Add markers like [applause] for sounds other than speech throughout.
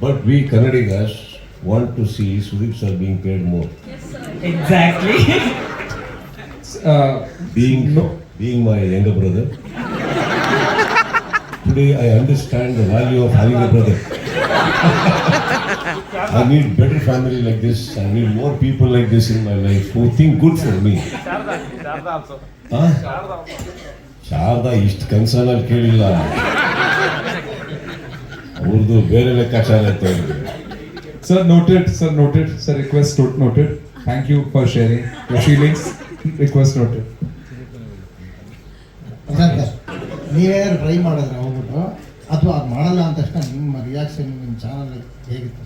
But we Kannadigas want to see Sudeep sir being paid more. Exactly. Uh, Being, being my younger brother. Today I understand the value of having a brother. I need better family like this. I need more people like this in my life who think good for me. sharda Sharada ಇಷ್ಟು ಕನ್ಸನಲ್ಲಿ ಕೇಳಿಲ್ಲ ಅವ್ರದ್ದು ಬೇರೆ ಲೆಕ್ಕಾಚಾರ ಅಂತ ಹೇಳಿದ್ರೆ. Sir noted sir noted sir request noted thank you for sharing feelings. Request noted. Sir ನೀವೇನಾದ್ರು try ಮಾಡಿದ್ರೆ ಹೋಗ್ಬಿಟ್ಟು ಅಥವಾ ಅದು ಮಾಡಲ್ಲ ಅಂತ ತಕ್ಷಣ ನಿಮ್ಮ ರಿಯಾಕ್ಷನ್ ನಿಮ್ಮ ಚಾನಲ್ ಹೇಗಿತ್ತು?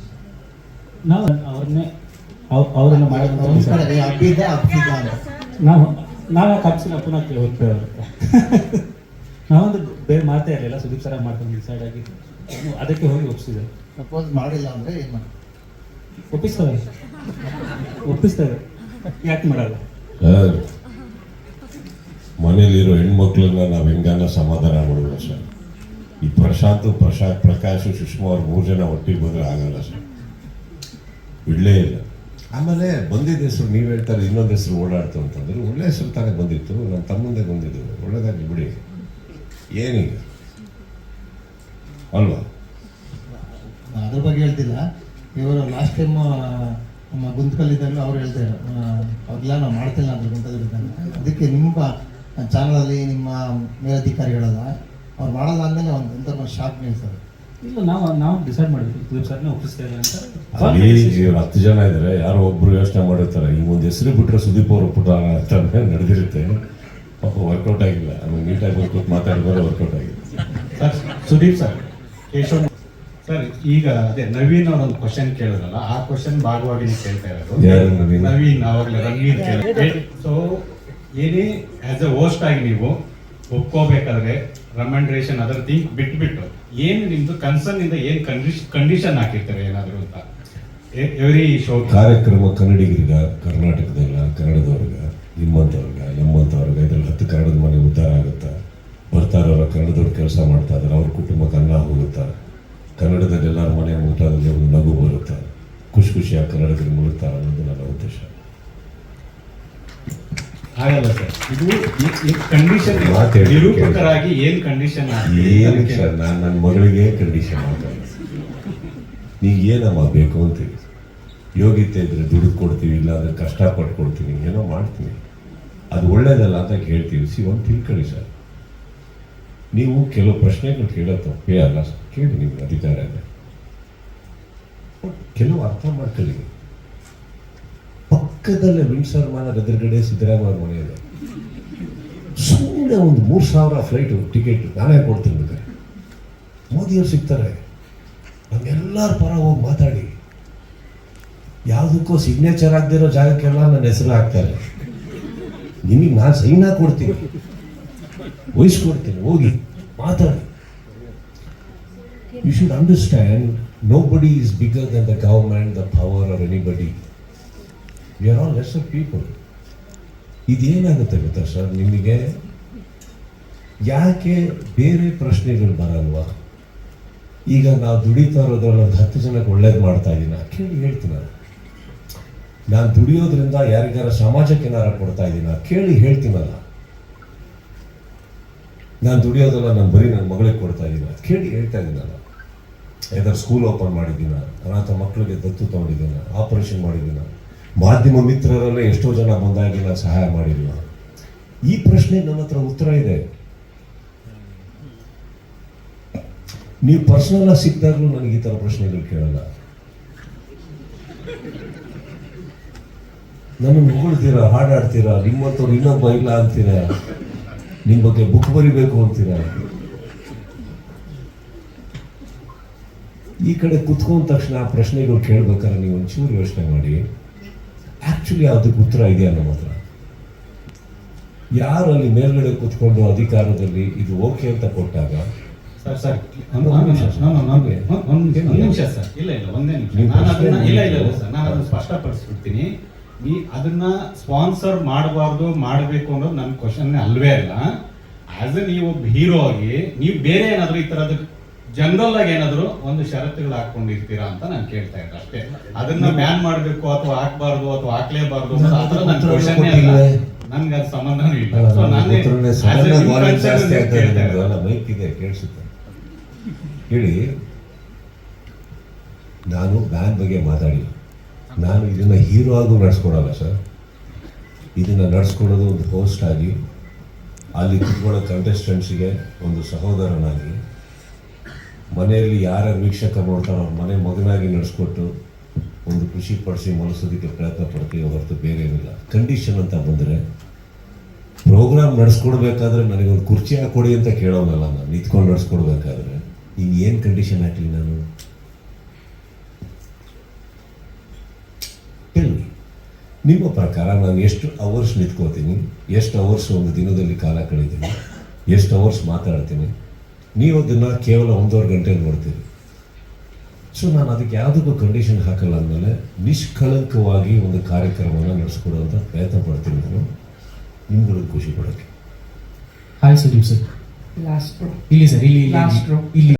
ನಾವು ಅವ್ರನ್ನೇ ಅವ್ರನ್ನ ಅವರನ್ನು ಒಂದು ಕಡೆ ಮಾಡಿ ಹಬ್ಬಿದ್ದ ಹಬ್ಬಿದ್ದ ಅಂತ. ನಾವು ನಾವು ಕಪ್ಸಿನ ಪುನಃ ಹೋಗ್ತೇವೆ ನಾವೊಂದು ಬೇರೆ ಮಾಡ್ತಾ ಇರಲಿಲ್ಲ. ಸುದೀಪ್ ಸರ ಮಾಡ್ಕೊಂಡು ಡಿಸೈಡ್ ಆಗಿ. ಅದಕ್ಕೆ ಹೋಗಿ ಒಪ್ಪಿಸಿದೆ. ಸಪೋಸ್ ಮಾಡಿಲ್ಲ ಅಂದರೆ ಏನು ಮಾಡಿ ಒಪ್ಪಿಸ್ತಾರೆ. ಒಪ್ಪಿಸ್ತಾರೆ. ಯಾಕೆ ಮಾಡಲ್ಲ? ಸರ್ ಮನೇಲಿರೋ ಹೆಣ್ಮಕ್ಳನ್ನ ನಾವು ಹೆಂಗಾನ ಸಮಾಧಾನ ಮಾಡೋಣ ಸರ್? ಈ ಪ್ರಶಾಂತ್ ಪ್ರಶಾಂತ್ ಪ್ರಕಾಶ್ ಸುಷ್ಮಾ ಅವ್ರು ಮೂರು ಜನ ಒಟ್ಟಿಗೆ ಬಂದರೆ ಆಗಲ್ಲ ಸರ್. ಬಿಡಲೇ ಇಲ್ಲ. ಆಮೇಲೆ ಬಂದಿದ್ದ ಹೆಸರು ನೀವು ಹೇಳ್ತಾರೆ ಇನ್ನೊಂದು ಹೆಸರು ಓಡಾಡ್ತು ಅಂತಂದ್ರೆ ಒಳ್ಳೆ ಹೆಸರು ತಾನೇ ಬಂದಿತ್ತು. ನಮ್ಮ ತಮ್ಮಂದೇ ಬಂದಿದ್ದು. ಒಳ್ಳೇದಾಗಿ ಬಿಡಿ. ಏನೀಗ ಅಲ್ವಾ? ನಾನು ಅದ್ರ ಬಗ್ಗೆ ಹೇಳ್ತಿಲ್ಲ. ಇವರು ಲಾಸ್ಟ್ ಟೈಮ್ ನಮ್ಮ ಗುಂತಕಲ್ಲಿದ್ದಾಗ ಅವ್ರು ಹೇಳ್ತಾರೆ ಅವ್ರೆಲ್ಲ ನಾವು ಮಾಡ್ತಿಲ್ಲ ಅದ್ರ ಗುಂತದಲ್ಲಿದ್ದಾಗ ಅದಕ್ಕೆ ನಿಮ್ಮ ಚಾನಲಲ್ಲಿ ನಿಮ್ಮ ಮೇಲಧಿಕಾರಿಗಳಲ್ಲ ಅವ್ರು ಮಾಡಲ್ಲ ಅಂದಮೇಲೆ ಒಂದು ಎಂತ ಶಾಕ್ ನಿಲ್ತಾರೆ ಇಲ್ಲ ನಾವು ನಾವು ಡಿಸೈಡ್ ಮಾಡಿದ್ವಿ. ಇವ್ರು ಹತ್ತು ಜನ ಇದ್ದಾರೆ ಯಾರೋ ಒಬ್ರು ಯೋಚನೆ ಮಾಡಿರ್ತಾರೆ. ಈ ಒಂದು ಹೆಸರು ಬಿಟ್ಟರೆ ಸುದೀಪ್ ಅವರು ಪುಟ ಅಂತ [laughs] ನಡೆದಿರುತ್ತೆ. ಪಾಪ ವರ್ಕೌಟ್ ಆಗಿಲ್ಲ. ಆಮೇಲೆ ನೀಟಾಗಿ ವರ್ಕೌಟ್ ಮಾತಾಡಿದ್ರೆ ವರ್ಕೌಟ್ ಆಗಿದೆ sir Sudeep sir Keshav sir ಈಗ ಅದೇ ನವೀನ್ ಅವ್ರ ಒಂದು ಕ್ವಶನ್ ಕೇಳಿದ್ರಲ್ಲ ಆ ಕ್ವಶನ್ ಭಾಗವಾಗಿ ಕೇಳ್ತಾ ಕೇಳ್ತಾ ಯಾರು ಇರೋದು ನವೀನ್? ನವೀನ್ ಅವಾಗಲೇ ರಣವೀರ್ ಸೊ ಏನೇ ಆಸ್ ಎ ಹೋಸ್ಟ್ ಆಗಿ ನೀವು ಒಪ್ಕೋಬೇಕಾದ್ರೆ ರೆಕಮೆಂಡೇಶನ್ ಅದರ ಥಿಂಕ್ ಬಿಟ್ಬಿಟ್ಟು ಏನು ನಿಮ್ದು ಕನ್ಸರ್ನ್ ಇಂದ ಏನು ಕಂಡೀಷನ್ ಕಂಡೀಷನ್ ಹಾಕಿರ್ತಾರೆ ಏನಾದ್ರು ಅಂತ? ಎವ್ರಿ ಶೋ ಕಾರ್ಯಕ್ರಮ ಕನ್ನಡಿಗರಿಗ ಕರ್ನಾಟಕದಲ್ಲ ಕನ್ನಡದವ್ರಿಗ ನಮ್ಮಂಥವ್ರಿಗ ಕನ್ನಡದವ್ರು ಕೆಲಸ ಮಾಡ್ತಾ ಇದ್ದಾರೆ ಅವ್ರ ಕುಟುಂಬ ಕನ್ನಡ ಹೋಗುತ್ತಾ ಕನ್ನಡದಲ್ಲಿ ಎಲ್ಲರ ಮನೆ ಊಟದಲ್ಲಿ ಒಂದು ನಗು ಬರುತ್ತಾ. ಖುಷಿ ಖುಷಿಯಾಗಿ ಕನ್ನಡದಲ್ಲಿ ಮುಳುಗ್ತಾ ಅನ್ನೋದು ನನ್ನ ಉದ್ದೇಶ. ಆಗಲ್ಲ ಸರ್ ಇದು ಕಂಡೀಷನ್. ನಿರೂಪಕರಾಗಿ ಏನು ಕಂಡೀಷನ್ ಏನು ಸರ್ ನಾನು ನನ್ನ ಮಗಳಿಗೆ ಕಂಡೀಷನ್ ಆಗಲ್ಲ ನೀ ಏನಮ್ಮ ಬೇಕು ಅಂತೀವಿ ಯೋಗ್ಯತೆ ಇದ್ರೆ ದುಡ್ಡು ಕೊಡ್ತೀವಿ ಇಲ್ಲ ಅಂದ್ರೆ ಕಷ್ಟಪಟ್ಟು ಕೊಡ್ತೀನಿ ಏನೋ ಮಾಡ್ತೀನಿ ಅದು ಒಳ್ಳೇದಲ್ಲ ಅಂತ ಕೇಳ್ತೀವಿ. ಸಿ ಒಂದು ತಿಳ್ಕೊಳ್ಳಿ ಸರ್. ನೀವು ಕೆಲವು ಪ್ರಶ್ನೆಗಳು ಕೇಳೋ ತಪ್ಪೇ ಅಲ್ಲ. ಕೇಳಿ ನಿಮ್ಗೆ ಅಧಿಕಾರ ಕೆಲವು ಅರ್ಥ ಮಾಡ್ಕೊಳ್ಳಿ. ಪಕ್ಕದಲ್ಲೇ ವಿನ್ಸರ್ ಮಾನದ ಎದುರುಗಡೆ ಸಿದ್ದರಾಮಯ್ಯ ಮನೆ ಸುಮ್ಮನೆ ಒಂದು ಮೂರು ಸಾವಿರ ಫ್ಲೈಟು ಟಿಕೆಟ್ ನಾನೇ ಕೊಡ್ತೀನಿ ಬೇಕಾದ್ರೆ ಮೋದಿಯವ್ರು ಸಿಗ್ತಾರೆ. ನಮ್ಮೆಲ್ಲರ ಪರ ಹೋಗಿ ಮಾತಾಡಿ. ಯಾವುದಕ್ಕೂ ಸಿಗ್ನೇಚರ್ ಆಗದಿರೋ ಜಾಗಕ್ಕೆಲ್ಲ ನನ್ನ ಹೆಸರು ಹಾಕ್ತಾರೆ. ನಿಮಗೆ ನಾನು ಸೈನ್ ಕೊಡ್ತೀನಿ. ವಹಿಸ್ಕೊಡ್ತೀನಿ, ಹೋಗಿ ಮಾತಾಡಿ. You should understand nobody is bigger than the government the power or anybody we are all lesser people ಇದೇನಾಗುತ್ತೆ ಗೊತ್ತಾ ಸರ್ ನಿಮಗೆ? ಯಾಕೆ ಬೇರೆ ಪ್ರಶ್ನೆಗಳು ಬರಲ್ವಾ? ಈಗ ನಾವು ದುಡಿತಾ ಇರೋದ್ರಲ್ಲಿ ಒಂದು ಹತ್ತು ಜನಕ್ಕೆ ಒಳ್ಳೇದು ಮಾಡ್ತಾ ಇದ್ದೀನಿ ಕೇಳಿ ಹೇಳ್ತೀನಿ? ನಾನು ನಾನು ದುಡಿಯೋದ್ರಿಂದ ಯಾರಿಗಾರ ಸಮಾಜಕ್ಕೆ ಏನಾರ ಕೊಡ್ತಾ ಇದ್ದೀನ ಕೇಳಿ ಹೇಳ್ತೀನಲ್ಲ. ನಾನು ದುಡಿಯೋದಲ್ಲ ನಾನು ಬರೀ ನನ್ನ ಮಗಳಿಗೆ ಕೊಡ್ತಾ ಇದ್ದೀನ ಕೇಳಿ ಹೇಳ್ತಾ ಇದ್ದೀನಲ್ಲ ಯಾಕಂದ್ರೆ ಸ್ಕೂಲ್ ಓಪನ್ ಮಾಡಿದ್ದೀನ ಅನಾಥ ಮಕ್ಕಳಿಗೆ ದತ್ತು ತಗೊಂಡಿದ್ದೀನ. ಆಪರೇಷನ್ ಮಾಡಿದ್ದೀನ ಮಾಧ್ಯಮ ಮಿತ್ರರಲ್ಲೇ ಎಷ್ಟೋ ಜನ ಬಂದಾಗಿಲ್ಲ ಸಹಾಯ ಮಾಡಿಲ್ಲ. ಈ ಪ್ರಶ್ನೆ ನನ್ನ ಹತ್ರ ಉತ್ತರ ಇದೆ. ನೀವು ಪರ್ಸನಲ್ ಆಗಿ ಸಿಕ್ಕಿದಾಗಲೂ ನನಗೆ ಈ ಥರ ಪ್ರಶ್ನೆಗಳು ಕೇಳಲ್ಲ. ನನ್ನನ್ನು ಹೊಗಳ್ತೀರಾ ಹಾಡಾಡ್ತೀರಾ ನಿಮ್ಮಂಥವ್ರು ಇನ್ನೊಬ್ಬ ಇಲ್ಲ ಅಂತೀರಾ? ನಿಮ್ಮ ಬಗ್ಗೆ ಬುಕ್ ಬರಿಬೇಕು ಅಂತೀರ? ಈ ಕಡೆ ಕುತ್ಕೊಂಡ ತಕ್ಷಣ ಆ ಪ್ರಶ್ನೆಗಳು ಕೇಳ್ಬೇಕಾದ್ರೆ ನೀವು ಒಂಚೂರು ಯೋಚನೆ ಮಾಡಿ. ಆ್ಯಕ್ಚುಲಿ ಅದಕ್ಕೆ ಉತ್ತರ ಇದೆಯಾ ನಮ್ಮ ಹತ್ರ? ಯಾರು ಅಲ್ಲಿ ಮೇಲ್ಗಡೆ ಕುತ್ಕೊಂಡು ಅಧಿಕಾರದಲ್ಲಿ ಇದು ಓಕೆ ಅಂತ ಕೊಟ್ಟಾಗ? ಸರ್ ಸರ್ ಒಂದು ನಿಮಿಷ ಸರ್. ಇಲ್ಲ ಇಲ್ಲ ಒಂದೇ ನಿಮಿಷ. ನಾನು ಅದನ್ನ ಇಲ್ಲ ಇಲ್ಲ ಇಲ್ಲ ಸರ್. ನಾನು ಅದನ್ನ ಸ್ಪಷ್ಟಪಡಿಸ್ಬಿಡ್ತೀನಿ. ಈ ಅದನ್ನ ಸ್ಪಾನ್ಸರ್ ಮಾಡಬಾರ್ದು ಮಾಡಬೇಕು ಅನ್ನೋದು ನನ್ನ ಕ್ವಶನ್ ಅಲ್ವೇ ಅಲ್ಲ. ಆಸ್ ಎ ನೀವು ಒಬ್ಬ ಹೀರೋ ಆಗಿ ನೀವು ಬೇರೆ ಏನಾದರೂ ಈ ಥರದ ಜನರಲ್ ಆಗಿ ಏನಾದ್ರು ಒಂದು ಷರತ್ತುಗಳು ಹಾಕೊಂಡಿರ್ತೀರಾ ಅಂತ ನಾನು ಕೇಳ್ತಾ ಇದ್ದೆ ಅಷ್ಟೇ. ಅದನ್ನ ಬ್ಯಾನ್ ಮಾಡಬೇಕು ಅಥವಾ ಹಾಕ್ಬಾರ್ದು ಅಥವಾ ಹಾಕ್ಲೇಬಾರ್ದು ಅನ್ನೋದು ನನ್ನ ಕ್ವಶನ್ ಇಲ್ಲ ನನ್ಗೆ ಅದು ಸಂಬಂಧನೂ ಇಲ್ಲ. ಸೊ ನಾನೇ ಕೇಳಿಸುತ್ತೆ. ಹೇಳಿ. ನಾನು ಬ್ಯಾನ್ ಬಗ್ಗೆ ಮಾತಾಡಿಲ್ಲ. ನಾನು ಇದನ್ನ ಹೀರೋ ಆಗೂ ನಡೆಸ್ಕೊಡಲ್ಲ ಸರ್ ಇದನ್ನ ನಡೆಸ್ಕೊಡೋದು ಒಂದು ಹೋಸ್ಟ್ ಆಗಿ, ಅಲ್ಲಿ ಕುತ್ಕೊಳ್ಳೋ ಕಂಟೆಸ್ಟೆಂಟ್ಸಿಗೆ ಒಂದು ಸಹೋದರನಾಗಿ, ಮನೆಯಲ್ಲಿ ಯಾರ ವೀಕ್ಷಕ ನೋಡ್ತಾರೋ ಅವ್ರ ಮನೆ ಮಗನಾಗಿ ನಡೆಸ್ಕೊಟ್ಟು ಒಂದು ಖುಷಿ ಪಡಿಸಿ ಮನಸ್ಸೋದಕ್ಕೆ ಪ್ರಯತ್ನ ಪಡ್ತೀವಿ ಹೊರತು ಬೇರೆ ಏನಿಲ್ಲ. ಕಂಡೀಷನ್ ಅಂತ ಬಂದರೆ ಪ್ರೋಗ್ರಾಮ್ ನಡೆಸ್ಕೊಡ್ಬೇಕಾದ್ರೆ ನನಗೊಂದು ಕುರ್ಚಿ ಹಾಕೊಡಿ ಅಂತ ಕೇಳೋನಲ್ಲ, ನಾನು ನಿಂತ್ಕೊಂಡು ನಡೆಸ್ಕೊಡ್ಬೇಕಾದ್ರೆ ಈಗ ಏನು ಕಂಡೀಷನ್ ಹಾಕಲಿ ನಾನು ಹೇಳಿ ನಿಮ್ಮ ಪ್ರಕಾರ ನಾನು ಎಷ್ಟು ಅವರ್ಸ್ ನಿಂತ್ಕೋತೀನಿ ಎಷ್ಟು ಅವರ್ಸ್ ಒಂದು ದಿನದಲ್ಲಿ ಕಾಲ ಕಳೀತೀನಿ ಎಷ್ಟು ಅವರ್ಸ್ ಮಾತಾಡ್ತೀನಿ ನೀವು ಅದನ್ನು ಕೇವಲ ಒಂದೂವರೆ ಗಂಟೆ ನೋಡ್ತೀರಿ. ಸೊ ನಾನು ಅದಕ್ಕೆ ಯಾವುದಕ್ಕೂ ಕಂಡೀಷನ್ ಹಾಕಲ್ಲ ಅಂದಮೇಲೆ ನಿಷ್ಕಳಂಕವಾಗಿ ಒಂದು ಕಾರ್ಯಕ್ರಮವನ್ನು ನಡೆಸ್ಕೊಡುವಂಥ ಪ್ರಯತ್ನ ಪಡ್ತೀನಿ ನಾನು. ನಿಮ್ಗಳಿಗೆ ಖುಷಿ ಪಡೋಕ್ಕೆ ಹಾಯ್ ಸುದೀಪ್ ಸರ್ ಲಾಸ್ಟ್. ಇಲ್ಲಿ ಸರ್ ಇಲ್ಲಿ ಇಲ್ಲಿ- ಇಲ್ಲಿ.